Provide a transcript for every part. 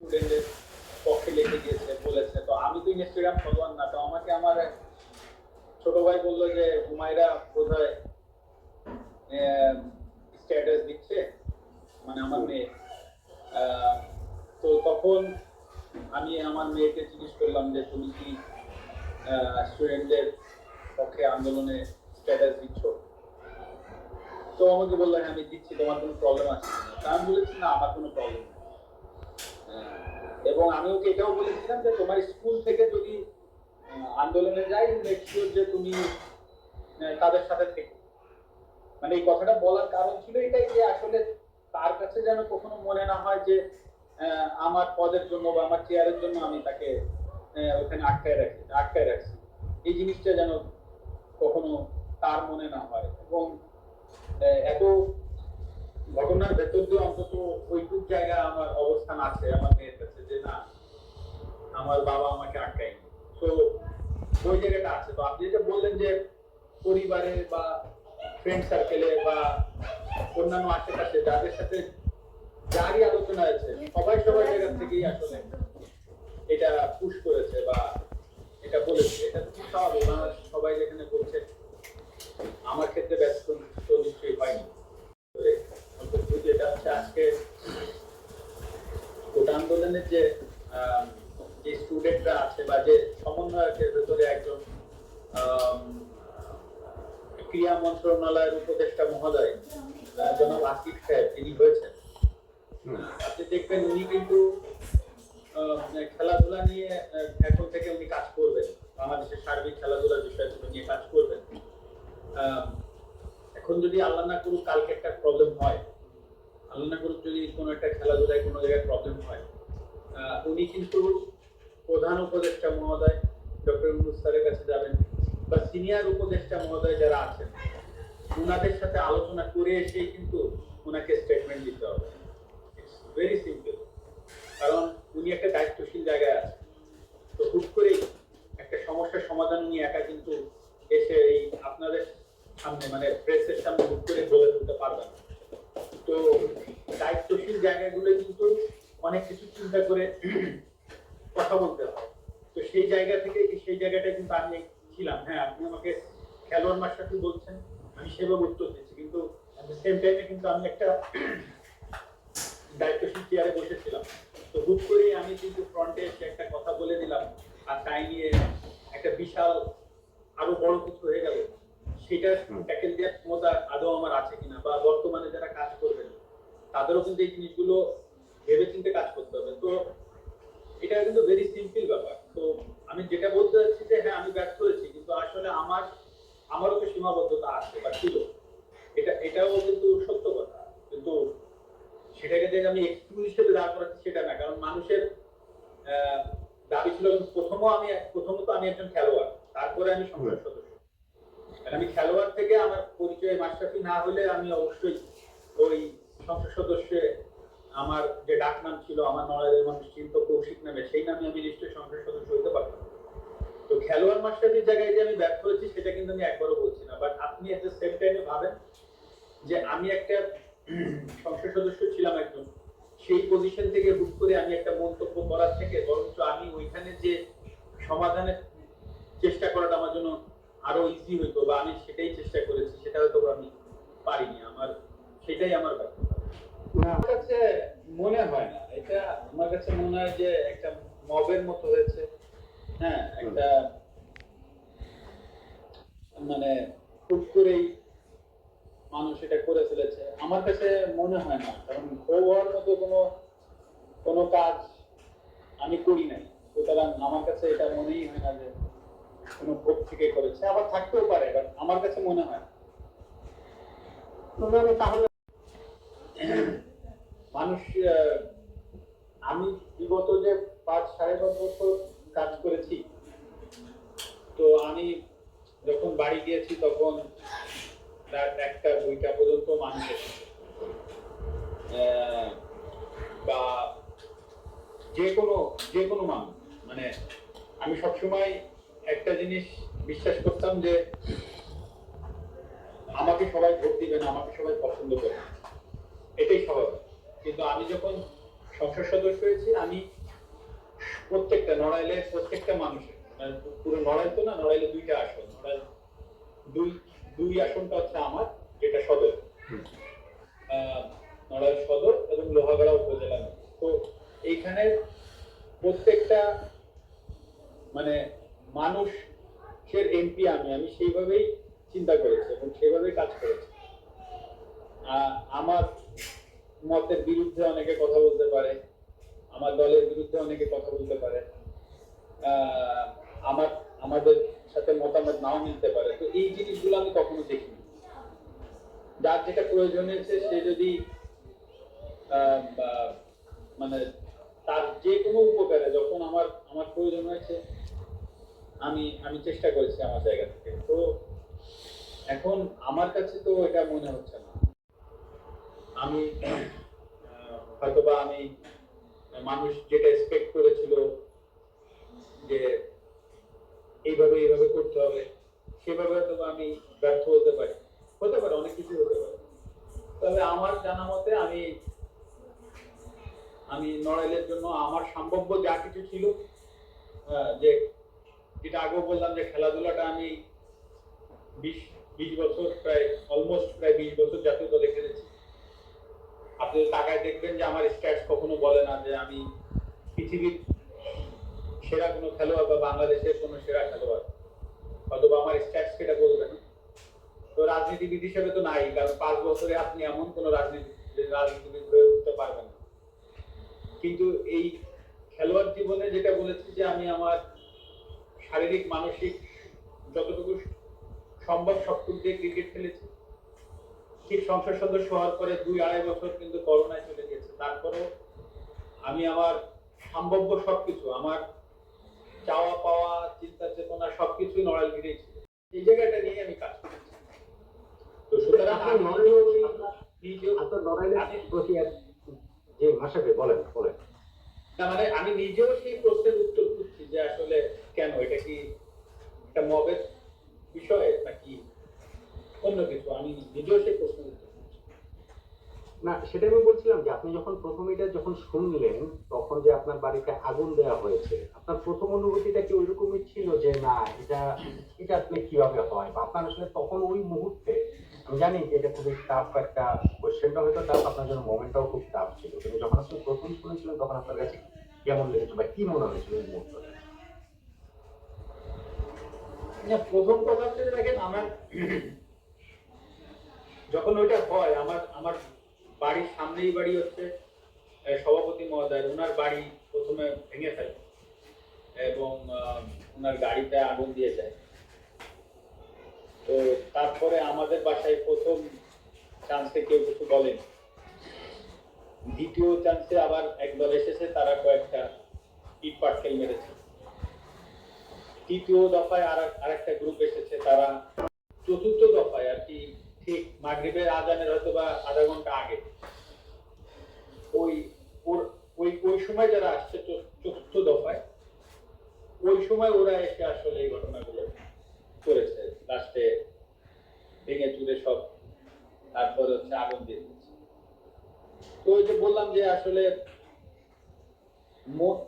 স্টুডেন্টের পক্ষে লিখে গিয়েছে বলেছে। তো আমি তো ইনস্টাগ্রাম ফলোয়ার না, তো আমাকে আমার ছোট ভাই বলল যে, হুমায়রা বোধহয় স্ট্যাটাস দিচ্ছে মানে আমার মেয়ে। তো তখন আমি আমার মেয়েকে জিজ্ঞেস করলাম যে, তুমি কি স্টুডেন্টদের পক্ষে আন্দোলনে স্ট্যাটাস দিচ্ছ? তো আমাকে বলল হ্যাঁ আমি দিচ্ছি, তোমার কোনো প্রবলেম আছে? আমি বলেছি, না, আমার কোনো প্রবলেম নেই। এবং আমি ওকে এটাও বলেছিলাম যে তোমার স্কুল থেকে যদি আন্দোলনে যাই মেক যে তুমি তাদের সাথে থেকো। মানে এই কথাটা বলার কারণ ছিল এটাই যে আসলে তার কাছে যেন কখনো মনে না হয় যে আমার পদের জন্য বা আমার চেয়ারের জন্য আমি তাকে ওখানে আটকায় রাখি, আটকায় রাখছি। এই জিনিসটা যেন কখনো তার মনে না হয়। এবং এত ঘটনার ভেতর দিয়ে অন্তত ওইটুক জায়গা আমার অবস্থান আছে, আমার মেয়ের কাছে, যে না, আমার বাবা আমাকে আটকায়নি। তো ওই জায়গাটা আছে। তো আপনি যেটা বললেন যে পরিবারে বা ফ্রেন্ড সার্কেলে বা অন্যান্য আশেপাশে যাদের সাথে যারই আলোচনা আছে সবাই সবার জায়গা থেকেই আসলে এটা পুশ করেছে বা এটা বলেছে। এটা তো স্বাভাবিক সবাই যেখানে বলছে আমার ক্ষেত্রে ব্যস্ত তো নিশ্চয়ই হয়নি তবে অন্তত যেটা হচ্ছে আজকে কোটা আন্দোলনের যে আম, যে স্টুডেন্টরা আছে বা যে সমন্বয়কের ভেতরে একজন আম, ক্রীড়া মন্ত্রণালয়ের উপদেষ্টা মহোদয় জনাব আসিফ সাহেব তিনি হয়েছেন। আপনি দেখবেন উনি কিন্তু খেলাধুলা নিয়ে এখন থেকে উনি কাজ করবেন। বাংলাদেশের সার্বিক খেলাধুলার বিষয়গুলো নিয়ে কাজ করবেন। এখন যদি আল্লাহ না করুক কালকে একটা প্রবলেম হয়। আল্লাহ না করুক যদি কোনো একটা খেলাধুলায় কোনো জায়গায় প্রবলেম হয়। উনি কিন্তু প্রধান উপদেষ্টা মহোদয় ডক্টর স্যারের কাছে যাবেন বা সিনিয়র উপদেষ্টা মহোদয় যারা আছেন। ওনাদের সাথে আলোচনা করে এসেই কিন্তু ওনাকে স্টেটমেন্ট দিতে হবে। ভেরি সিম্পল কারণ উনি একটা দায়িত্বশীল জায়গায় আছেন। তো হুট করেই একটা সমস্যার সমাধান উনি একা কিন্তু এসে এই আপনাদের সামনে মানে প্রেসের সামনে হুট করে বলে তুলতে পারবেন। তো দায়িত্বশীল জায়গাগুলো কিন্তু অনেক কিছু চিন্তা করে কথা বলতে হয়। তো সেই জায়গা থেকে সেই জায়গাটা কিন্তু আমি ছিলাম। হ্যাঁ আপনি আমাকে খেলোয়াড় মাস্টারকে বলছেন। আমি সেভাবে উত্তর দিচ্ছি কিন্তু সেম টাইমে কিন্তু আমি একটা দায়িত্বশীল চেয়ারে বসেছিলাম। তো হুট করে আমি কিন্তু ফ্রন্টে এসে একটা কথা বলে দিলাম, আর তাই নিয়ে একটা বিশাল আরও বড় কিছু হয়ে গেল। সেটা ট্যাকেল দেওয়ার ক্ষমতা আদৌ আমার আছে কিনা বা বর্তমানে যারা কাজ করবেন, তাদেরও কিন্তু এই জিনিসগুলো ভেবে চিন্তে কাজ করতে হবে। তো এটা কিন্তু ভেরি সিম্পল ব্যাপার। তো আমি যেটা বলতে চাচ্ছি যে হ্যাঁ আমি ব্যর্থ হয়েছি, কিন্তু আসলে আমার, আমারও তো সীমাবদ্ধতা আছে বা ছিল এটা এটাও কিন্তু সত্য কথা। কিন্তু সেটাকে যে আমি এক্সকিউজ হিসেবে দাঁড় করাচ্ছি সেটা না। কারণ মানুষের দাবি ছিল প্রথমও আমি প্রথমত আমি একজন খেলোয়াড়। তারপরে আমি সংসদ সদস্য। আর আমি খেলোয়াড় থেকে আমার পরিচয় মাস্টারফি না হলে আমি অবশ্যই ওই সংসদ সদস্যে আমার যে ডাক নাম ছিল আমার নড়াইলের মানুষ চিন্ত কৌশিক নামে সেই নামে আমি নিশ্চয়ই সংসদ সদস্য হতে পারতাম। তো খেলোয়াড় মাস্টারের জায়গায় যে আমি ব্যর্থ হয়েছি সেটা কিন্তু আমি একবারও বলছি না। বাট আপনি এট দ্য সেম টাইমে ভাবেন যে আমি একটা সংসদ সদস্য ছিলাম একজন। সেই পজিশন থেকে হুট করে আমি একটা মন্তব্য করার থেকে বরঞ্চ আমি ওইখানে যে সমাধানের চেষ্টা করাটা আমার জন্য আরও ইজি হইতো বা আমি সেটাই চেষ্টা করেছি, সেটা হয়তো আমি পারিনি। আমার, সেটাই আমার ব্যর্থতা আমার কাছে মনে হয় না। এটা আমার কাছে মনে হয় যে একটা মবের মতো হয়েছে। হ্যাঁ একটা মানে হুট করেই মানুষ এটা করে ফেলেছে। আমার কাছে মনে হয় না কারণ হওয়ার মতো কোনো কোনো কাজ আমি করি নাই। সুতরাং আমার কাছে এটা মনেই হয় না যে কোনো ক্ষোভ থেকে করেছে। আবার থাকতেও পারে বাট আমার কাছে মনে হয় না। তাহলে মানুষ আমি বিগত যে পাঁচ সাড়ে পাঁচ বছর কাজ করেছি। তো আমি যখন বাড়ি গিয়েছি তখন রাত একটা দুইটা পর্যন্ত মানুষ এসেছে বা যে কোনো যে কোনো মানুষ মানে আমি সবসময় একটা জিনিস বিশ্বাস করতাম যে আমাকে সবাই ভোট দিবে না, আমাকে সবাই পছন্দ করবে। এটাই স্বাভাবিক। কিন্তু আমি যখন সংসদ সদস্য হয়েছি, আমি প্রত্যেকটা নড়াইলে প্রত্যেকটা মানুষের মানে পুরো নড়াইল তো না নড়াইলে দুইটা আসন নড়াইল দুই দুই আসনটা হচ্ছে আমার যেটা সদর। নড়াইল সদর এবং লোহাগড়া উপজেলা। তো এইখানে প্রত্যেকটা মানে মানুষের এমপি আমি আমি সেইভাবেই চিন্তা করেছি এবং সেইভাবেই কাজ করেছি। আহ, আমার মতের বিরুদ্ধে অনেকে কথা বলতে পারে আমার দলের বিরুদ্ধে অনেকে কথা বলতে পারে আহ, আমার আমাদের সাথে মতামত নাও মিলতে পারে। তো এই জিনিসগুলো আমি কখনো দেখিনি। যার যেটা প্রয়োজন হয়েছে, সে যদি মানে তার যে কোনো উপকারে, যখন আমার আমার প্রয়োজন হয়েছে, আমি আমি চেষ্টা করেছি আমার জায়গা থেকে। তো এখন আমার কাছে তো এটা মনে হচ্ছে না। আমি হয়তোবা আমি মানুষ যেটা এক্সপেক্ট করেছিল, যে এইভাবে এইভাবে করতে হবে। সেভাবে হয়তো আমি ব্যর্থ হতে পারি। হতে পারে, অনেক কিছু হতে পারে। তবে আমার জানা মতে আমি আমি নড়াইলের জন্য আমার সম্ভাব্য যা কিছু ছিল যে যেটা আগেও বললাম যে খেলাধুলাটা আমি বিশ বিশ বছর প্রায় অলমোস্ট প্রায় বিশ বছর জাতীয় দলে খেলেছি। আপনি তাকায় দেখবেন যে আমার স্ট্যাটস কখনো বলে না যে আমি পৃথিবীর সেরা কোনো খেলোয়াড় বা বাংলাদেশের কোনো সেরা খেলোয়াড়। অথবা আমার স্ট্যাটস সেটা বলবে না। তো রাজনীতিবিদ হিসেবে তো নাই, কারণ পাঁচ বছরে আপনি এমন কোনো রাজনীতি রাজনীতিবিদ হয়ে উঠতে পারবেন না। কিন্তু এই খেলোয়াড় জীবনে যেটা বলেছি যে আমি আমার শারীরিক, মানসিক যতটুকু সম্ভব সবটুকু দিয়ে ক্রিকেট খেলেছি। ঠিক সংসদ সদস্য হওয়ার পরে দুই আড়াই বছর কিন্তু করোনায় চলে গেছে তারপরেও আমি আমার সম্ভাব্য সবকিছু, আমার চাওয়া পাওয়া চিন্তা চেতনা সবকিছুই নড়াল ঘিরেই ছিল। এই জায়গাটা নিয়ে আমি কাজ করেছি তো সুতরাং প্রতি এক যে ভাষাকে বলেন বলেন। মানে আমি নিজেও সেই প্রশ্নের উত্তর খুঁজছি যে আসলে কেন এটা কি একটা মবের বিষয় নাকি অন্য কিছু? আমি নিজেও সেই প্রশ্নের না সেটা আমি বলছিলাম যে আপনি যখন প্রথম এটা যখন শুনলেন, তখন যে আপনার বাড়িতে আগুন দেওয়া হয়েছে, আপনার প্রথম অনুভূতিটা কি ওইরকমই ছিল যে না, এটা এটা আসলে কীভাবে হয়? বা আপনার আসলে তখন ওই মুহূর্তে, আমি জানি যে এটা খুবই টাফ একটা কোয়েশ্চেনটা হয়তো টাফ আপনার জন্য মোমেন্টটাও খুব টাফ ছিল। কিন্তু যখন আপনি প্রথম শুনেছিলেন, তখন আপনার কাছে কেমন লেগেছে বা কি মনে হয়েছিল ওই মুহূর্তে? প্রথম কথা হচ্ছে দেখেন, আমার, যখন ওইটা হয়, আমার আমার বাড়ির সামনেই বাড়ি হচ্ছে সভাপতি মহোদয় ওনার বাড়ি প্রথমে ভেঙে ফেলে এবং ওনার গাড়িতে আগুন দিয়ে যায় তো তারপরে আমাদের বাসায় প্রথম চান্সে কেউ কিছু বলেনি। দ্বিতীয় চান্সে আবার একদল এসেছে, তারা কয়েকটা ইট পাটকেল মেরেছে। তৃতীয় দফায় আর আরেকটা গ্রুপ এসেছে, তারা চতুর্থ দফায় আর কি, ঠিক মাগরিবের আজানের হয়তো বা আধা ঘণ্টা আগে। ওই ওই ওই সময় যারা আসছে চতুর্থ- দফায়, ওই সময় ওরা এসে আসলে এই ঘটনাগুলো করেছে লাস্টে ভেঙে চুরে সব তারপরে হচ্ছে আগুন দিয়ে দিচ্ছে তো ওই যে বললাম যে আসলে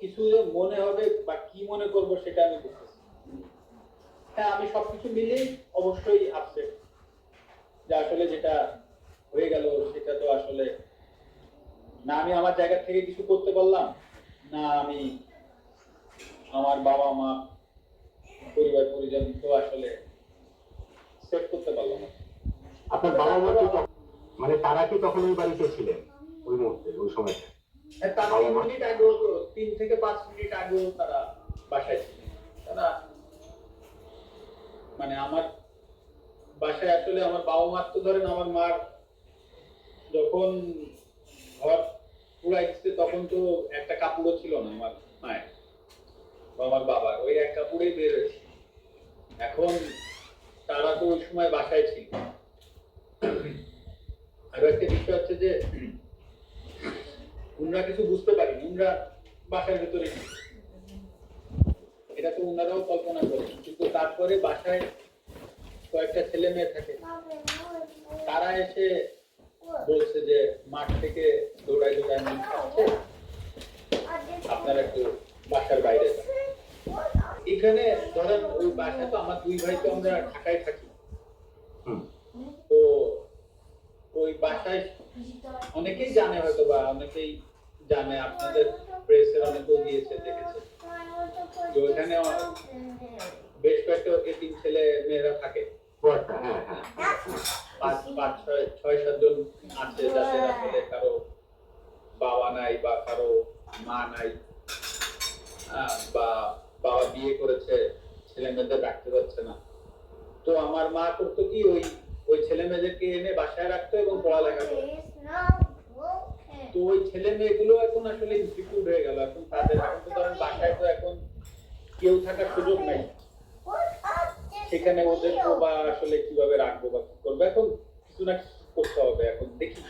কিছু মনে হবে বা কি মনে করব সেটা আমি বুঝতেছি হ্যাঁ আমি সবকিছু মিলেই অবশ্যই আপসেট যে আসলে যেটা হয়ে গেল সেটা তো আসলে না আমি আমার জায়গা থেকে কিছু করতে পারলাম? না আমি আমার বাবা মা পরিবার পরিজন তো আসলে সেট করতে পারলাম আপনার বাবা মা মানে তারা কি তখন ওই বাড়িতে ছিলেন ওই মুহূর্তে ওই সময়টা হ্যাঁ, তিন মিনিট আগেও তিন থেকে পাঁচ মিনিট আগেও তারা বাসায় ছিল তারা মানে আমার বাসায় আসলে আমার বাবা মার তো ধরেন আমার মার যখন ঘর পুরাইছে তখন তো একটা কাপড়ও ছিল না আমার মায়ের, বা আমার বাবার। ওই এক কাপড়েই বের হয়েছে। এখন তারা তো ওই সময় বাসায় ছিল। আর একটা বিষয় হচ্ছে যে, উনরা কিছু বুঝতে পারিনি। উনরা বাসার ভেতরে এটা তো উনারাও কল্পনা করেন। কিন্তু তারপরে বাসায় কয়েকটা ছেলে মেয়ে থাকে। তারা এসে বলছে যে মাঠ থেকে দৌড়ায় মানুষ আসছে আপনারা একটু বাসার বাইরে এখানে ধরেন ওই বাসা তো আমার দুই ভাই তো আমরা ঢাকায় থাকি। তো ওই বাসায় অনেকেই জানে হয়তো বা অনেকেই জানে আপনাদের প্রেসের অনেকেও দিয়েছে দেখেছে। যে ওখানে বেশ কয়েকটা এতিম ছেলে মেয়েরা থাকে হ্যাঁ হ্যাঁ। পাঁচ পাঁচ ছয় ছয় সাতজন আছে যাদের আসলে কারও বাবা নাই বা কারও মা নাই। বা বাবা বিয়ে করেছে ছেলে মেয়েদের রাখতে পারছে না। তো আমার মা করতো কি ওই ওই ছেলে মেয়েদেরকে এনে বাসায় রাখতো এবং পড়ালেখা করতো। তো ওই ছেলে মেয়েগুলো এখন আসলে ইনস্টিটিউট হয়ে গেল। এখন তাদের এখন তো ধরেন বাসায় তো এখন কেউ থাকার সুযোগ নাই। সেখানে ওদের বা আসলে কীভাবে রাখব বা কি করব? এখন কিছু না কিছু করতে হবে, এখন দেখি।